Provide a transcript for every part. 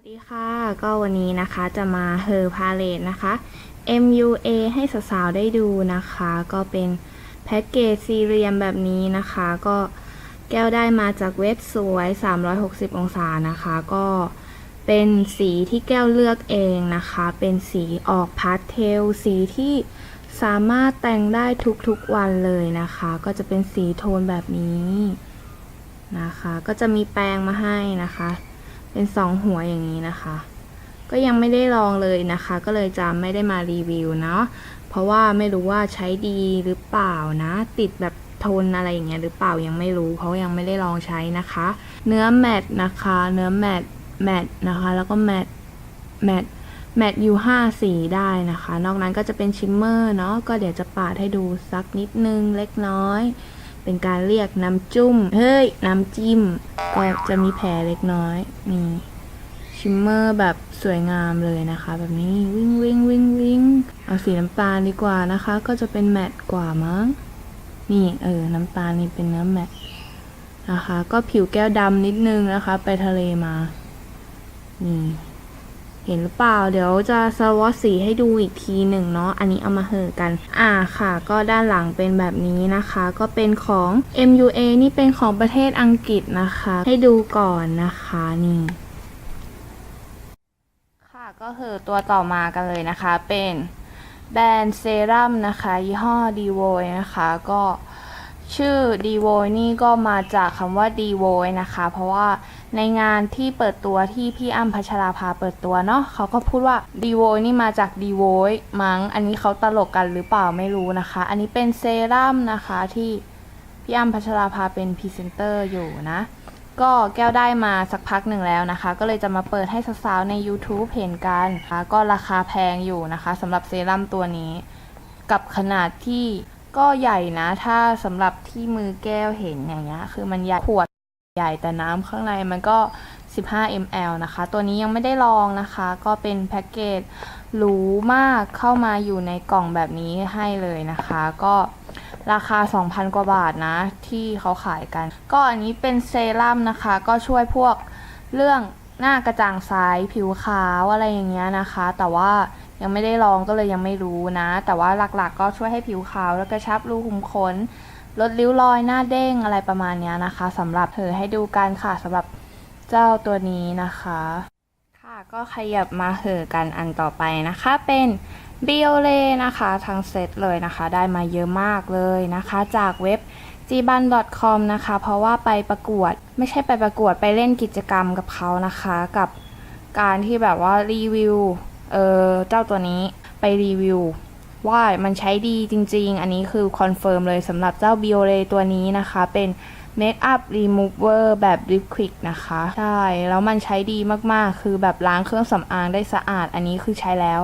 วัสดีค่ะ ก็วันนี้นะคะจะมาเฮอร์พาเลตนะคะ MUA ให้สาวๆได้ดูนะคะ ก็เป็นแพ็กเกจสี่เหลี่ยมแบบนี้นะคะ ก็แก้วได้มาจากเว็บสวย 360 องศานะคะ ก็เป็นสีที่แก้วเลือกเองนะคะ เป็นสีออกพาสเทล สีที่สามารถแต่งได้ทุกๆวันเลยนะคะ ก็จะเป็นสีโทนแบบนี้นะคะ ก็จะมีแปรงมาให้นะคะ เป็นสองหัวอย่างนี้นะคะ ก็ยังไม่ได้ลองเลยนะคะ ก็เลยจะไม่ได้มารีวิวเนาะเพราะว่าไม่รู้ว่าใช้ดีหรือเปล่านะ ติดแบบทนอะไรอย่างเงี้ยหรือเปล่ายังไม่รู้ เพราะยังไม่ได้ลองใช้นะคะ เนื้อแมตนะคะ เนื้อแมตแมตนะคะ แล้วก็แมตแมตแมตอยู่ห้าสีได้นะคะ นอกนั้นก็จะเป็นชิมเมอร์เนาะก็เดี๋ยวจะปาดให้ดูสักนิดนึงเล็กน้อย เป็นการเรียกน้ำจุ้ม เฮ้ย น้ำจิ้ม ก็จะมีแผลเล็กน้อย นี่ ชิมเมอร์แบบสวยงามเลยนะคะ แบบนี้วิ่งวิ่งวิ่งวิ่งเอาสีน้ำตาลดีกว่านะคะ ก็จะเป็นแมตต์กว่ามั้ง นี่เออ น้ำตาลนี่เป็นเนื้อแมตต์นะคะ ก็ผิวแก้วดำนิดนึงนะคะ ไปทะเลมา นี่ เห็นหรือเปล่า เดี๋ยวจะสวอตสีให้ดูอีกทีหนึ่งเนาะ อันนี้เอามาเหอกัน อ่าค่ะ ก็ด้านหลังเป็นแบบนี้นะคะ ก็เป็นของ MUA นี่เป็นของประเทศอังกฤษนะคะ ให้ดูก่อนนะคะนี่ค่ะก็คือตัวต่อมากันเลยนะคะ เป็นแบรนด์เซรั่มนะคะ ยี่ห้อ d v o นะคะ ก็ชื่อ d v o นี่ก็มาจากคำว่า d v o นะคะ เพราะว่า ในงานที่เปิดตัวที่พี่อ้ำพัชราภาเปิดตัวเนาะเขาก็พูดว่า d v o นี่มาจาก d v o มั้งอันนี้เขาตลกกันหรือเปล่าไม่รู้นะคะ อันนี้เป็นเซรั่มนะคะที่พี่อ้ำพัชราภาเป็นพรีเซนเตอร์อยู่นะ ก็แก้วได้มาสักพักหนึ่งแล้วนะคะ ก็เลยจะมาเปิดให้สาวๆใน YouTube เห็นกันนะคะก็ราคาแพงอยู่นะคะสำหรับเซรั่มตัวนี้ กับขนาดที่ก็ใหญ่นะ ถ้าสำหรับที่มือแก้วเห็นอย่างเงี้ยคือมันใหญ่ขวด ใหญ่แต่น้ำข้างในมันก็ 15 ml นะคะ ตัวนี้ยังไม่ได้ลองนะคะ ก็เป็นแพ็กเกจหรูมากเข้ามาอยู่ในกล่องแบบนี้ให้เลยนะคะ ก็ราคา 2,000 กว่าบาทนะ ที่เขาขายกัน ก็อันนี้เป็นเซรั่มนะคะ ก็ช่วยพวกเรื่องหน้ากระจ่างใสผิวขาวอะไรอย่างเงี้ยนะคะ แต่ว่ายังไม่ได้ลองก็เลยยังไม่รู้นะ แต่ว่าหลักๆก็ช่วยให้ผิวขาวแล้วกระชับรูขุมขน ลดริ้วรอยหน้าเด้งอะไรประมาณนี้นะคะสำหรับเธอให้ดูกันค่ะสำหรับเจ้าตัวนี้นะคะ ค่ะก็ขยับมาเหอกันอันต่อไปนะคะ เป็นบิโอเลนะคะทั้งเซตเลยนะคะ ได้มาเยอะมากเลยนะคะ จากเว็บ g b a n c o m นะคะ เพราะว่าไปประกวดไม่ใช่ไปประกวดไปเล่นกิจกรรมกับเขานะคะ กับการที่แบบว่ารีวิวเออเจ้าตัวนี้ไปรีวิว ว่ามันใช้ดีจริง ๆ อันนี้คือคอนเฟิร์มเลยสำหรับเจ้า b i o l e ตัวนี้นะคะ เป็น Makeup Remover แบบ Liquid นะคะ ใช่ แล้วมันใช้ดีมากๆ คือแบบล้างเครื่องสำอางได้สะอาด อันนี้คือใช้แล้ว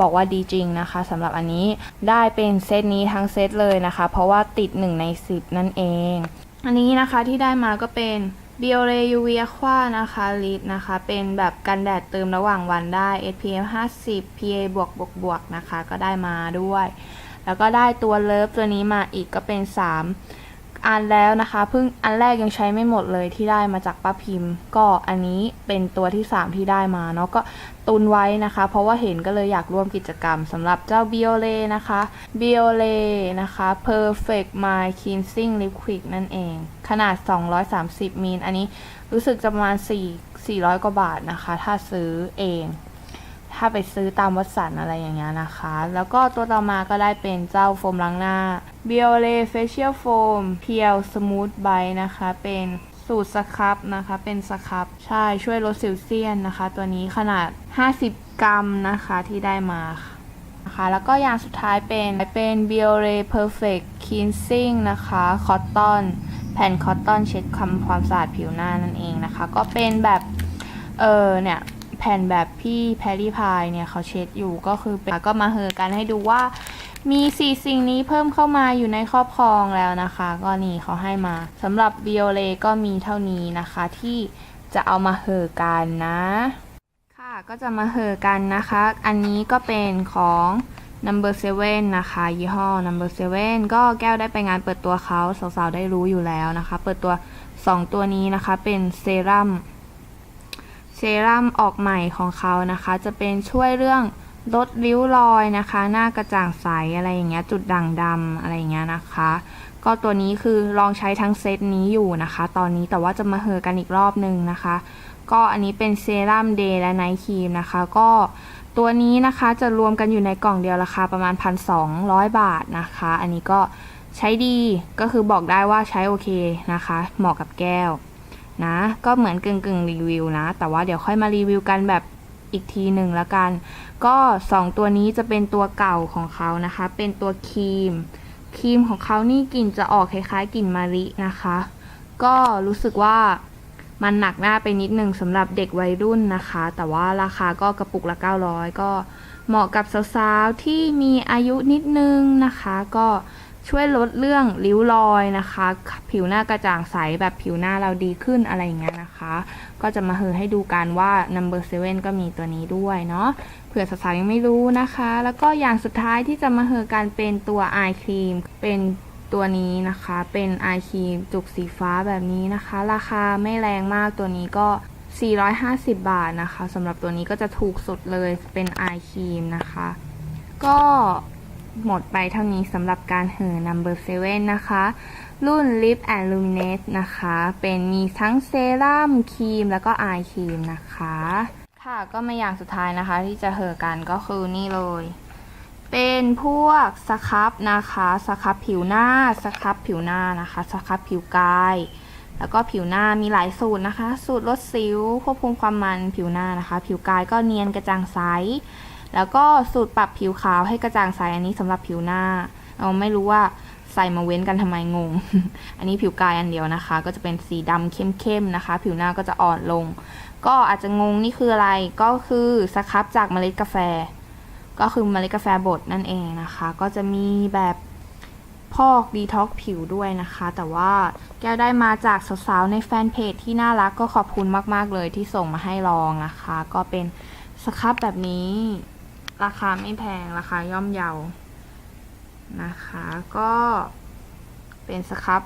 บอกว่าดีจริงนะคะสำหรับอันนี้ได้เป็นเซตนี้ทั้งเซตเลยนะคะ เพราะว่าติด 1 ใน 10 นั่นเอง อันนี้นะคะที่ได้มาก็เป็น b i o l e UV Aqua นะคะลิปนะคะ เป็นแบบกันแดดเติมระหว่างวันได้ SPF 50 PA บวกบวกบวกนะคะ ก็ได้มาด้วย แล้วก็ได้ตัวเลิฟตัวนี้มาอีกก็เป็น 3 อันแล้วนะคะเพิ่งอันแรกยังใช้ไม่หมดเลยที่ได้มาจากป้าพิมพ์ ก็อันนี้เป็นตัวที่ 3 ที่ได้มาเนาะก็ตุนไว้นะคะ เพราะว่าเห็นก็เลยอยากร่วมกิจกรรมสำหรับเจ้า b i o l e นะคะ b i o l e นะคะ Perfect My Cleansing Liquid นั่นเอง ขนาด 230มิลอันนี้รู้สึกจะประมาณ 4 400 กว่าบาทนะคะ ถ้าซื้อเอง ถ้าไปซื้อตามวัดสันอะไรอย่างเงี้ยนะคะ แล้วก็ตัวต่อมาก็ได้เป็นเจ้าโฟมล้างหน้า b i o l e Facial Foam Peel Smooth Bite นะคะ เป็นสูตรสครับนะคะ เป็นสครับใช่ช่วยลดสิวเซียนนะคะ ตัวนี้ขนาด 50 กรัมนะคะที่ได้มาค่ะนะคะแล้วก็อย่างสุดท้ายเป็นเป็น b i o l e Perfect Cleansing นะคะ Cotton แผ่นคอตตอนเช็ดทำความสะอาดผิวหน้านั่นเองนะคะ ก็เป็นแบบ เออเนี่ย ผ่นแบบพี่แพรรี่พายเนี่ยเขาเช็ดอยู่ก็คือเป็นก็มาเหอกันให้ดูว่า มีสี่สิ่งนี้เพิ่มเข้ามาอยู่ในครอบครองแล้วนะคะ ก็นี่เขาให้มาสำหรับ b i o l e ก็มีเท่านี้นะคะที่จะเอามาเหอกันนะ ค่ะก็จะมาเหอกันนะคะ อันนี้ก็เป็นของ number 7นะคะ ยี่ห้อ number 7ก็แก้วได้ไปงานเปิดตัวเขาสาวๆได้รู้อยู่แล้วนะคะ เปิดตัว 2 ตัวนี้นะคะเป็นเซรั่ม เซรั่มออกใหม่ของเขานะคะ จะเป็นช่วยเรื่องลดริ้วรอยนะคะ หน้ากระจ่างใสอะไรอย่างเงี้ยจุดด่างดำอะไรอย่างเงี้ยนะคะ ก็ตัวนี้คือลองใช้ทั้งเซตนี้อยู่นะคะ ตอนนี้แต่ว่าจะมาเหอกันอีกรอบนึงนะคะ ก็อันนี้เป็นเซรั่มเดย์และไนท์ครีมนะคะ ก็ตัวนี้นะคะจะรวมกันอยู่ในกล่องเดียวราคาประมาณ 1,200 บาทนะคะ อันนี้ก็ใช้ดีก็คือบอกได้ว่าใช้โอเคนะคะ เหมาะกับแก้ว นะ ก็เหมือนกึ่งกึ่งรีวิวนะ แต่ว่าเดี๋ยวค่อยมารีวิวกันแบบอีกทีหนึ่งล้วกัน ก็ 2 ตัวนี้จะเป็นตัวเก่าของเขานะคะ เป็นตัวครีม ครีมของเขานี่กลิ่นจะออกคล้ายๆกลิ่นมะลินะคะ ก็รู้สึกว่ามันหนักหน้าไปนิดนึงสำหรับเด็กวัยรุ่นนะคะ แต่ว่าราคาก็กระปุกละ 900 ก็เหมาะกับสาวๆที่มีอายุนิดนึงนะคะ ก็ ช่วยลดเรื่องริ้วรอยนะคะ ผิวหน้ากระจ่างใสแบบผิวหน้าเราดีขึ้นอะไรอย่างเงี้ยนะคะ ก็จะมาเฮอให้ดูกันว่า number 7ก็มีตัวนี้ด้วยเนาะเผื่อสาวๆยังไม่รู้นะคะ แล้วก็อย่างสุดท้ายที่จะมาเฮอกันเป็นตัว eye cream เป็นตัวนี้นะคะเป็น eye cream จุกสีฟ้าแบบนี้นะคะ ราคาไม่แรงมากตัวนี้ก็ 450 บาทนะคะสำหรับตัวนี้ก็จะถูกสุดเลยเป็น eye cream นะคะ ก็ หมดไปเท่านี้สำหรับการเห่อ number 7 นะคะ รุ่น Lip and Luminate นะคะ เป็นมีทั้งเซรั่มครีมแล้วก็อายครีมนะคะ ค่ะก็มาอย่างสุดท้ายนะคะ ที่จะเห่อกันก็คือนี่เลย เป็นพวกสครับนะคะสครับผิวหน้าสครับผิวหน้านะคะสครับผิวกาย แล้วก็ผิวหน้ามีหลายสูตรนะคะ สูตรลดสิวควบคุมความมันผิวหน้านะคะ ผิวกายก็เนียนกระจ่างใส แล้วก็สูตรปรับผิวขาวให้กระจ่างใสอันนี้สำหรับผิวหน้าเอาไม่รู้ว่าใส่มาเว้นกันทำไมงง อันนี้ผิวกายอันเดียวนะคะ ก็จะเป็นสีดำเข้มๆนะคะ ผิวหน้าก็จะอ่อนลง ก็อาจจะงงนี่คืออะไรก็คือสครับจากเมล็ดกาแฟ ก็คือเมล็ดกาแฟบดนั่นเองนะคะ ก็จะมีแบบพอกดีท็อกผิวด้วยนะคะ แต่ว่าแก้วได้มาจากสาวๆในแฟนเพจที่น่ารักก็ขอบคุณมากๆเลยที่ส่งมาให้ลองนะคะ ก็เป็นสครับแบบนี้ ราคาไม่แพงราคาย่อมเยานะคะ ก็เป็นสครับ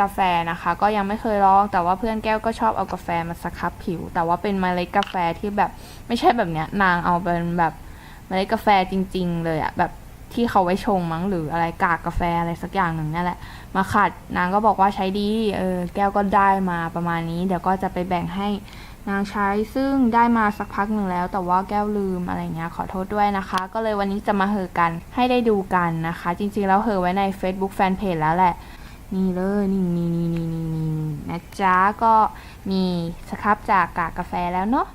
กาแฟนะคะ ก็ยังไม่เคยลองแต่ว่าเพื่อนแก้วก็ชอบเอากาแฟมาสครับผิว แต่ว่าเป็นเมล็ดกาแฟที่แบบไม่ใช่แบบเนี้ยนางเอาเป็นแบบเมล็ดกาแฟจริง ๆ เลยอะแบบที่เขาไว้ชงมั้งหรืออะไรกากกาแฟอะไรสักอย่างหนึ่งนั่นแหละ มาขัดนางก็บอกว่าใช้ดีเออแก้วก็ได้มาประมาณนี้ เดี๋ยวก็จะไปแบ่งให้ นางใช้ซึ่งได้มาสักพักหนึ่งแล้ว แต่ว่าแก้วลืมอะไรเงี้ยขอโทษด้วยนะคะ ก็เลยวันนี้จะมาเหอกันให้ได้ดูกันนะคะ จริงๆแล้วเหอไว้ใน Facebook Fanpage แล้วแหละ นี่เลยนี่นี่นี่นี่นี่นะจ๊ะก็มีสครับจากกากกาแฟแล้วเนาะ